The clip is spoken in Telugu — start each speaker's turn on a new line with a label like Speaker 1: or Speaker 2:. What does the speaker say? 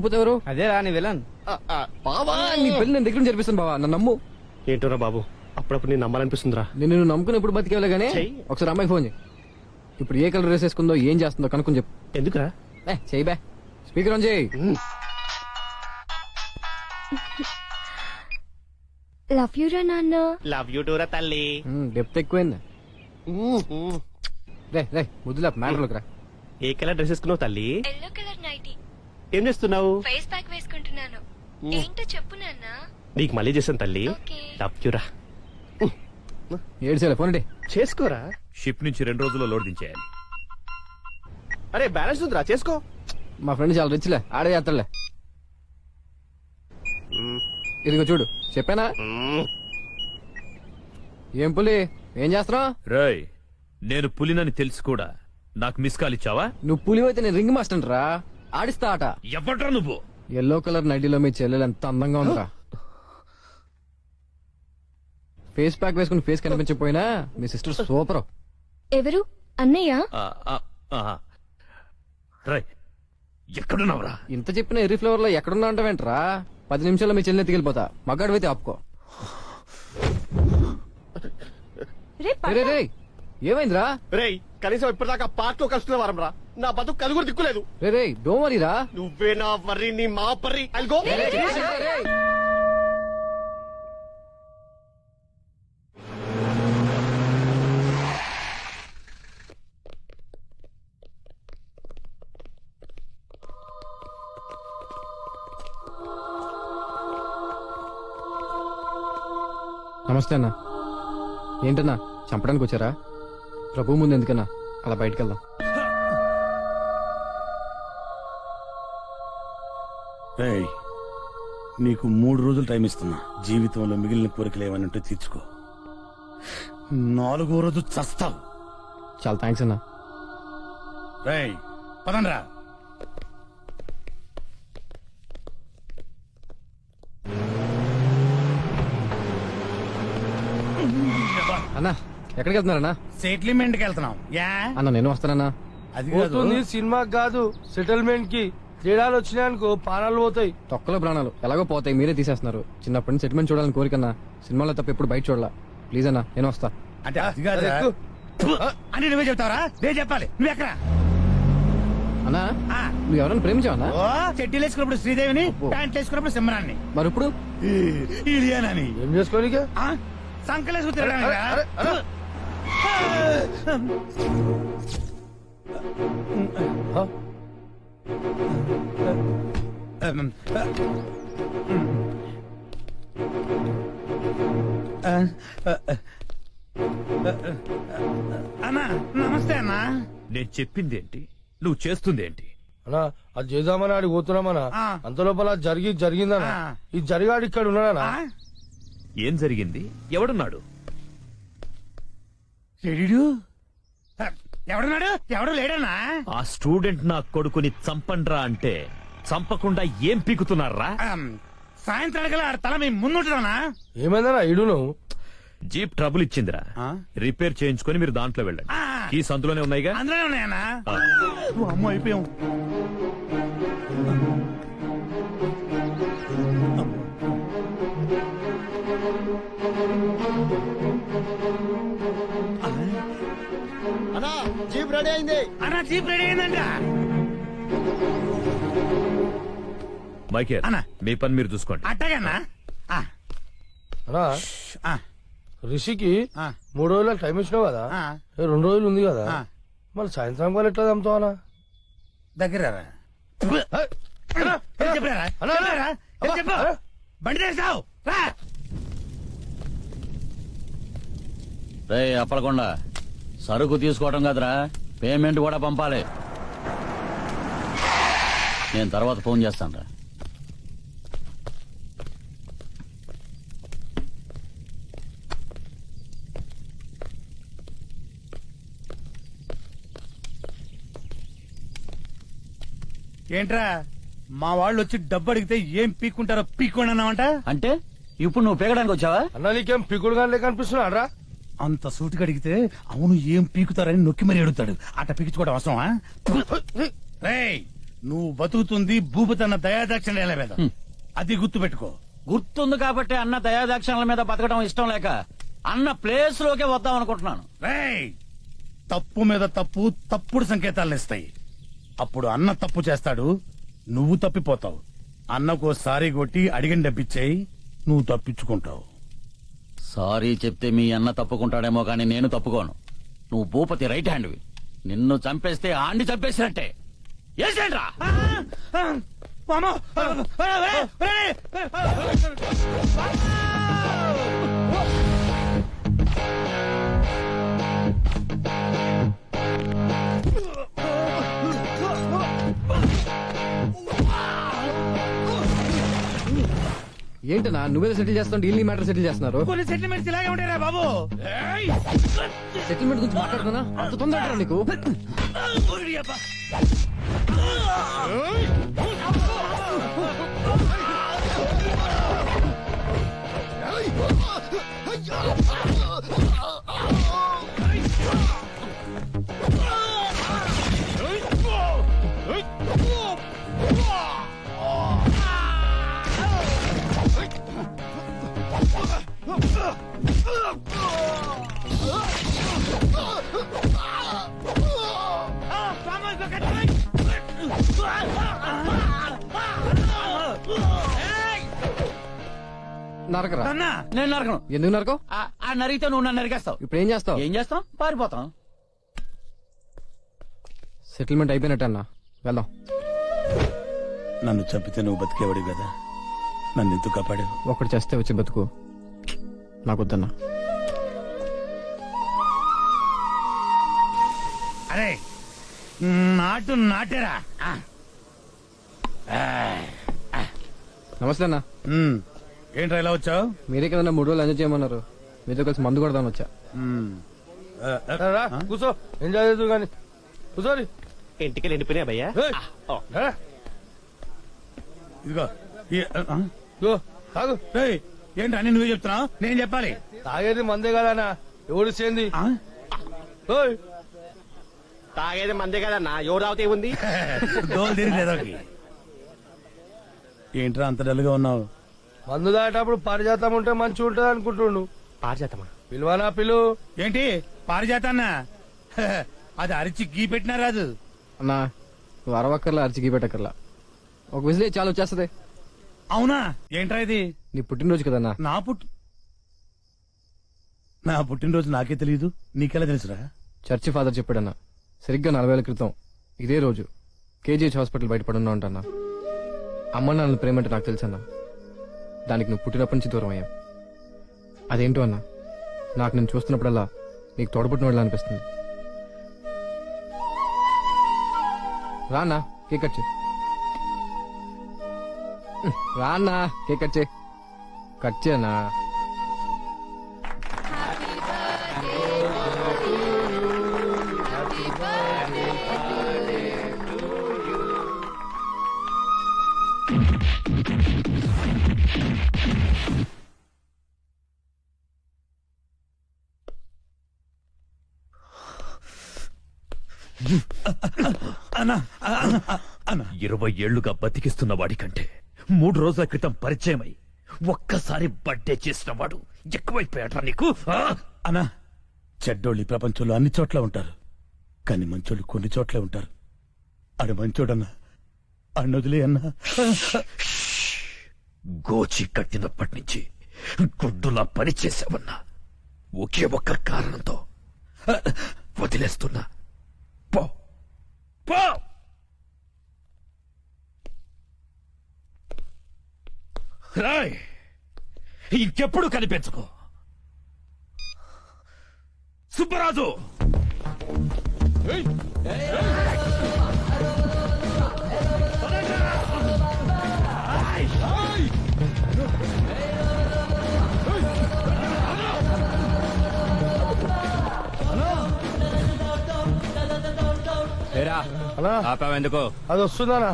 Speaker 1: ఎవరు?
Speaker 2: అదే రా నీ విలన్
Speaker 1: బావా నీ పెళ్ళి నేను దగ్గర జరిపిస్తాను బావా నన్ను నమ్ము.
Speaker 3: ఏంటోరా బాబు అప్పుడప్పుడు నేను నమ్మాలనిపిస్తుందిరా.
Speaker 1: నేను నిన్ను నమ్ముకుని ఎప్పుడు బతికేవలే గానీ
Speaker 3: చెయ్యి.
Speaker 1: ఒకసారి అమ్మాయి ఫోన్ చేయి ఇప్పుడు ఏ కలర్ డ్రెస్ వేసుకుందో ఏం చేస్తుందో కనుక్కొని చెప్పు.
Speaker 3: ఎందుకురా?
Speaker 1: ఏ చెయ్యి బే. స్పీకర్ ఆన్ చేయి
Speaker 4: లవ్ యూ రా నాన్న.
Speaker 3: లవ్ యూ టూరా తల్లి.
Speaker 1: డెప్త్ ఎక్కువైంది. రే రే ముద్దులా మ్యాటర్లోకి రా.
Speaker 3: ఏ కలర్ డ్రెస్ వేసుకున్నావు తల్లి?
Speaker 4: ఎల్లో కలర్ నైటీ
Speaker 3: ఏం చేస్తున్నావు?
Speaker 4: ఫేస్ ప్యాక్ వేసుకుంటున్నాను. ఏంటో చెప్పు నాన్న.
Speaker 3: నీకు మళ్ళీ చేశాను తల్లి.
Speaker 4: ఓకే.
Speaker 3: లవ్ యూరా
Speaker 1: ఏడు సేలే ఫోన్ అండి
Speaker 3: చేసుకోరా?
Speaker 5: షిప్ నుంచి రెండు రోజుల్లో లోడ్ దించేయాలి.
Speaker 3: అరే బ్యాలెన్స్ ఉందిరా చేసుకో.
Speaker 1: మా ఫ్రెండ్ చాలా రిచ్లే ఆడే చేస్తాడులే. ఇదిగో చూడు చెప్పానా? ఏం పులి ఏం చేస్తున్నావు?
Speaker 5: రేయ్ నేను పులినని తెలిసి కూడా. నాకు మిస్ కాల్ ఇచ్చావా?
Speaker 1: నువ్వు పులి అయితే నేను రింగ్ మాస్టర్ రా. ఆడిస్తా ఆట
Speaker 5: ఎవడ్రా నువ్వు?
Speaker 1: ఎల్లో కలర్ నైటీలో మీ చెల్లెలు ఎంత అందంగా ఉందిరా. ఫేస్ ప్యాక్ వేసుకుని ఫేస్ కనిపించకపోయినా మీ సిస్టర్ సూపర్.
Speaker 4: ఎవరు? అన్నయ్య?
Speaker 5: ఎక్కడున్నావురా?
Speaker 1: ఇంత చెప్పిన ఎర్రీ ఫ్లవర్లో ఎక్కడున్నా అంటావేంట్రా పది నిమిషాల్లో మీ చెల్లెని ఎత్తుకెళ్ళిపోతా మగాడు అయితే ఆపుకో.
Speaker 4: రే
Speaker 1: రే, రే రే ఏమైందిరా?
Speaker 3: రేయ్ కనీసం ఇప్పటిదాకా పార్ట్లో కలుస్తున్న వారం రా నా బతుకు కలుగురు దిక్కులేదు.
Speaker 1: రే రే
Speaker 3: నువ్వే నా వర్రి నీ మా పర్రి అల్గో
Speaker 1: నమస్తే అన్న. ఏంటన్నా చంపడానికి వచ్చారా? ప్రభు ముందు ఎందుకన్నా? అలా బయటకు
Speaker 6: ఏయ్ నీకు మూడు రోజులు టైం ఇస్తున్నా. జీవితంలో మిగిలిన కోరికలు ఏమైనా ఉంటే తీర్చుకో. నాలుగో రోజు చస్తావు.
Speaker 1: చాలా థ్యాంక్స్ అన్నా.
Speaker 6: రేయ్ పదండ్రా.
Speaker 1: అన్నా ఎక్కడికి వెళ్తున్నారన్నా?
Speaker 6: సెటిల్మెంట్కి వెళ్తున్నాం. యా?
Speaker 1: అన్న నేను వస్తానన్నా.
Speaker 6: అది కాదు.
Speaker 2: సినిమా కాదు సెటిల్మెంట్కి. తేడాలు వచ్చినాయనుకో పానాలు పోతాయి.
Speaker 1: తొక్కలో ప్రాణాలు. ఎలాగో పోతాయి మీరే తీసేస్తున్నారు. చిన్నప్పటి నుంచి సెటిల్మెంట్ చూడాలని కోరికన్నా సినిమాలో తప్ప ఎప్పుడు బయట చూడాల. ప్లీజ్ అన్నా నేను వస్తా.
Speaker 6: అంటే అది కాదురా.
Speaker 2: ఎక్కు.
Speaker 6: అని నువ్వే చెప్తావరా? నేను చెప్పాలి. నువ్వు ఎక్కడ?
Speaker 1: అన్నా నువ్వు ఎవరైనా ప్రేమించావన్నా?
Speaker 6: ఓ చెట్టీలు వేసుకున్నప్పుడు శ్రీదేవిని ప్యాంట్లు వేసుకున్నప్పుడు సిమ్రాన్ని
Speaker 1: మరి ఇప్పుడు
Speaker 6: ఇలియానని.
Speaker 2: ఏం చేసుకోనికే?
Speaker 6: ఆ? సంకలేసుకు తిరగడానికి? రా.
Speaker 2: అరే, అరే. ఆ,
Speaker 6: Um, అన్నా నమస్తే అన్నా.
Speaker 5: నేను చెప్పిందేంటి? నువ్వు చేస్తుందేంటి?
Speaker 2: అన్నా అది చేద్దామని ఆడికి పోతున్నామన్నా.
Speaker 6: ఆ.
Speaker 2: అంత లోపల జరిగి జరిగిందన్నా.
Speaker 6: ఆ.
Speaker 2: ఈ జరిగాడు ఇక్కడ ఉన్నాడన్నా.
Speaker 6: ఆ?
Speaker 5: ఏం జరిగింది? ఎవడున్నాడు?
Speaker 6: ఎవడున్నాడు? ఎవడు లేడన్నా?
Speaker 5: ఆ స్టూడెంట్ నా కొడుకుని చంపండ్రా అంటే చంపకుండా ఏం పీకుతున్నారా?
Speaker 6: ఆమ్, సాయంత్రానికల్లా ఆడ తల మీ ముందుంటుందన్నా?
Speaker 2: ఏమైందన్నా? ఇడు నువ్వు
Speaker 5: జీప్ ట్రబుల్ ఇచ్చిందిరా.
Speaker 6: ఆ?
Speaker 5: రిపేర్ చేయించుకొని మీరు దాంట్లో వెళ్ళండి. ఈ సందులోనే ఉన్నాయిగా?
Speaker 6: అందులోనే ఉన్నాయన్నా? అమ్మో అయిపోయాం.
Speaker 3: జీప్ రెడీ అయింది.
Speaker 6: అన్నా జీప్ రెడీ అయిందంట.
Speaker 5: మైకేల్
Speaker 6: అన్న.
Speaker 5: మీ పని మీరు చూసుకోండి.
Speaker 6: అట్టగన్నా? ఆ,
Speaker 2: అన్నా
Speaker 6: ఆ,
Speaker 2: రిషికి
Speaker 6: ఆ.
Speaker 2: మూడు రోజులు టైం ఇచ్చినావు కదా? రెండు రోజులు ఉంది కదా. మళ్ళీ సాయంత్రం వాళ్ళు ఎట్లా
Speaker 6: దగ్గర చెప్పారా?
Speaker 2: అన్నా,
Speaker 6: తెస్తావు రా.
Speaker 7: అప్పలకొండ. సరుకు తీసుకోవడం కదరా. పేమెంట్ కూడా పంపాలి. నేను తర్వాత ఫోన్ చేస్తాను రా.
Speaker 6: ఏంట్రా? మా వాళ్ళు వచ్చి డబ్బు అడిగితే ఏం పీక్కుంటారో పీక్కోండి అన్నావంట
Speaker 7: అంటే? ఇప్పుడు నువ్వు పీకడానికి వచ్చావా?
Speaker 2: అన్నా నీకేం కానీ కనిపిస్తున్నాడు రా
Speaker 6: అంత సూటిగా అడిగితే అవును ఏం పీకుతారని నొక్కి మరీ అడుగుతాడు. అట్ట పీకించుకోవడం అవసరమా? రేయ్ నువ్వు బతుకుతుంది భూపతన్న దయాదాక్షిణ్యాల మీద? అది గుర్తు పెట్టుకో
Speaker 7: గుర్తుంది కాబట్టి అన్న దయాదాక్షణల మీద బతకడం ఇష్టం లేక అన్న ప్లేస్ లోకే వద్దాం అనుకుంటున్నాను.
Speaker 6: రేయ్ తప్పు మీద తప్పు తప్పుడు సంకేతాలను ఇస్తాయి అప్పుడు అన్న తప్పు చేస్తాడు నువ్వు తప్పిపోతావు. అన్నకు సారీ కొట్టి అడిగిన డబ్బిచ్చేయి నువ్వు తప్పించుకుంటావు.
Speaker 7: సారీ చెప్తే మీ అన్న తప్పుకుంటాడేమో కానీ నేను తప్పుకోను నువ్వు భూపతి రైట్ హ్యాండ్వి నిన్ను చంపేస్తే ఆండి చంపేసినట్టే ఏసేంట్రా
Speaker 1: ఏంటన్నా? నువ్వేదో సెటిల్ చేస్తావు డీల్ మ్యాటర్ సెటిల్ చేస్తున్నారు.
Speaker 6: కొన్ని సెటిల్మెంట్స్ ఇలాగే ఉంటారా బాబు.
Speaker 1: సెటిల్మెంట్ గురించి మాట్లాడుతున్నా అంత తొందర నీకు? నరకరా?
Speaker 6: అన్నా
Speaker 7: నేను నరకను.
Speaker 1: ఎందుకు నరకో
Speaker 7: ఆ- ఆ నరిగితే నువ్వు నన్ను నరికేస్తావు.
Speaker 1: ఇప్పుడు ఏం చేస్తావు?
Speaker 7: ఏం చేస్తాం? పారిపోతాం.
Speaker 1: సెటిల్మెంట్ అయిపోయినట్టు అన్నా వెళ్దాం.
Speaker 6: నన్ను చంపితే నువ్వు బతికేవాడు కదా? నన్ను ఎందుకు కాపాడావు?
Speaker 1: ఒకటి చేస్తే వచ్చి బతుకు. నాకు వద్దన్నా
Speaker 6: అరే నాటు నాటేరా.
Speaker 1: నమస్తే అన్న.
Speaker 6: ఉమ్, ఏంట్రా ఇలా వచ్చావు?
Speaker 1: మీరే కదన్నా మూడు రోజులు ఎంజాయ్ చేయమన్నారు. మీతో కలిసి మందు కొడదామని వచ్చా.
Speaker 2: రా కూర్చో ఎంజాయ్ చేద్దు కానీ. కూర్చోరి
Speaker 3: ఇంటికి వెళ్ళిపోయినా భయ్యా?
Speaker 6: ఇదిగో ఈ, ఆ, ఆ,
Speaker 2: తాగు.
Speaker 6: ఏంట్రా అన్ని నువ్వే చెప్తున్నావు? నేను చెప్పాలి.
Speaker 2: తాగేది మందే కదనా ఎవడు
Speaker 6: ఆ?
Speaker 2: ఓయ్
Speaker 3: తాగేది మందే కదన్నా. ఎవరు తాగితే ఉంది
Speaker 6: దోలు తిరిగి లేదోకి. ఏంట్రా అంత డల్గా ఉన్నావు?
Speaker 2: మందు దాటప్పుడు పారిజాతం ఉంటే మంచి ఉంటది అనుకుంటుండు.
Speaker 3: పారిజాతమా?
Speaker 2: పిలువానా పిలు?
Speaker 6: ఏంటి? పారిజాతన్నా? అది అరిచి గీ పెట్టినా రాదు.
Speaker 1: అన్నా నువ్వు అరవక్కర్లా అరిచి పెట్టక్కర్లా. ఒక విజిలే చాలా వచ్చేస్తుంది.
Speaker 6: అవునా? ఏంట్రా ఇది?
Speaker 1: నీ పుట్టినరోజు కదన్నా?
Speaker 6: నా పుట్టి నా పుట్టినరోజు నాకే తెలియదు నీకెలా తెలుసురా?
Speaker 1: చర్చి ఫాదర్ చెప్పాడన్నా సరిగ్గా నలభై ఏళ్ళ క్రితం ఇదే రోజు కేజీహెచ్ హాస్పిటల్ బయటపడున్నా అంటన్నా అమ్మ నాన్న ప్రేమ అంటే నాకు తెలుసన్నా. దానికి నువ్వు పుట్టినప్పటి నుంచి దూరం అయ్యావు. అదేంటో అన్నా నాకు నేను చూస్తున్నప్పుడల్లా నీకు తోడబుట్టిన వాళ్ళ అనిపిస్తుంది రానా కేక్ కట్ చేయి. రానా కేక్ కట్ చేయి. కట్ చేయనా
Speaker 5: ఇరవై ఏళ్ళుగా బతికిస్తున్న వాడికంటే మూడు రోజుల క్రితం పరిచయమై ఒక్కసారి బర్త్డే చేసిన వాడు ఎక్కువైపోయాడ్రా నీకు ఆ?
Speaker 6: అన్నా. చెడ్డోళ్ళు ఈ ప్రపంచంలో అన్ని చోట్ల ఉంటారు. కానీ మంచోళ్ళు కొన్ని చోట్ల ఉంటారు. అడు మంచోడన్నా అన్నొదిలే అన్నా.
Speaker 5: గోచి కట్టినప్పటి నుంచి గుడ్డులా పనిచేసావన్నా ఒకే ఒక్క కారణంతో వదిలేస్తున్నా. రాయ్ ఇంకెప్పుడు కనిపించుకో. సుబ్బరాజు!
Speaker 2: అన్నా.
Speaker 8: ఆపావెందుకు?
Speaker 2: అది వస్తుందనా